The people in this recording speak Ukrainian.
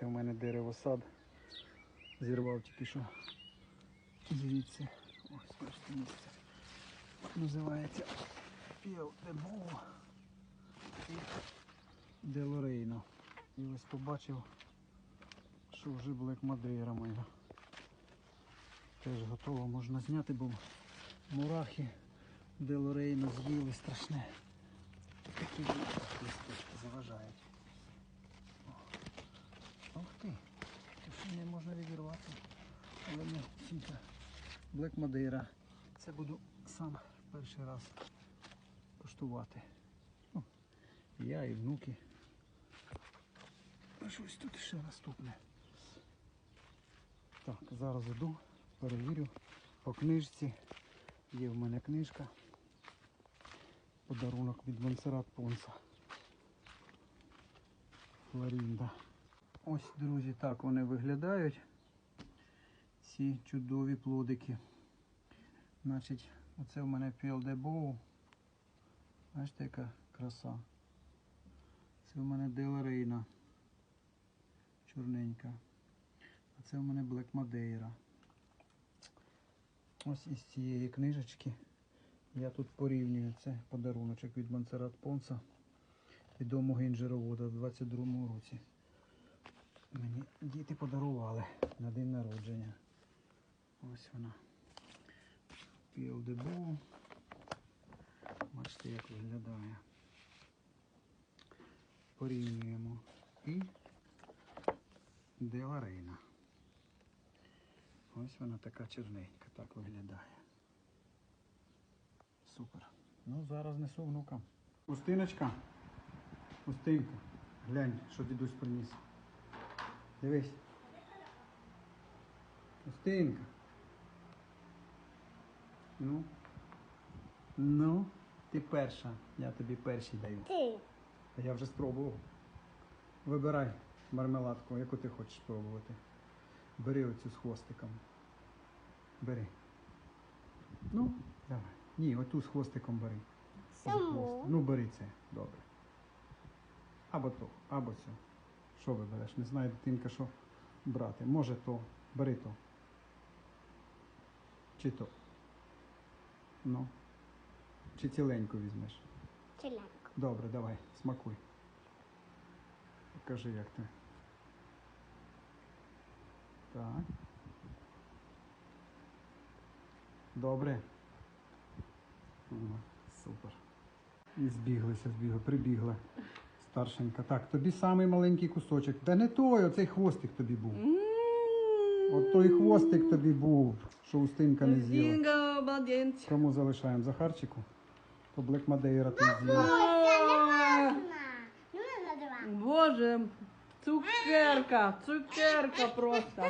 Це у мене деревосад. Зірвав тільки що звідси. Ось бачите місце. Називається Піл де Боу і де Лорейно. І ось побачив, що вже Блек Мадейра моя. Теж готово можна зняти, бо мурахи де Лорейно з'їли страшне. Такі листочки заважають. Ух ти, це не можна відірвати. Але не цінка. Блек Мадейра. Це буду сам перший раз коштувати. Ну, я і внуки. А щось тут ще наступне. Так, зараз іду, перевірю по книжці. Є в мене книжка. Подарунок від Монсеррат Понса. Флорінда. Ось, друзі, так вони виглядають. Ці чудові плодики. Значить, оце в мене Піл-де-Боу. Бачите, яка краса. Це в мене Деларейна. Чорненька. А це в мене Блек Мадейра. Ось із цієї книжечки. Я тут порівнюю це подаруночок від Монсеррат Понса, відомого інжировода в 22-му році. Мені діти подарували на день народження. Ось вона. Піл-де-Боу. Бачите, як виглядає. Порівнюємо. І Деларейна. Ось вона така черненька, так виглядає. Супер. Ну, зараз несу внукам. Устиночка. Устинка. Глянь, що дідусь приніс. Дивись. Устинка. Ну. Ну, ти перша. Я тобі перший даю. Ти. А я вже спробував. Вибирай мармеладку, яку ти хочеш спробувати. Бери оцю з хвостиком. Бери. Ну, давай. Ні, оту з хвостиком бери. Саму? Ну, бери це, добре. Або то, або цю. Що вибереш? Не знаю, дитинка, що брати. Може то, бери то. Чи то. Ну. Чи ціленьку візьмеш? Челянку. Добре, давай, смакуй. Покажи, як ти. Так. Добре. О, супер. І збіглися, збігли, прибігла. Старшенька. Так, тобі самий маленький кусочок. Та не той, оцей хвостик тобі був. От той хвостик тобі був, що устинка не з'їла. Кому залишаємо Захарчику? То Блек Мадейра ти з'їла. На. Ну. Боже, цукерка, цукерка просто.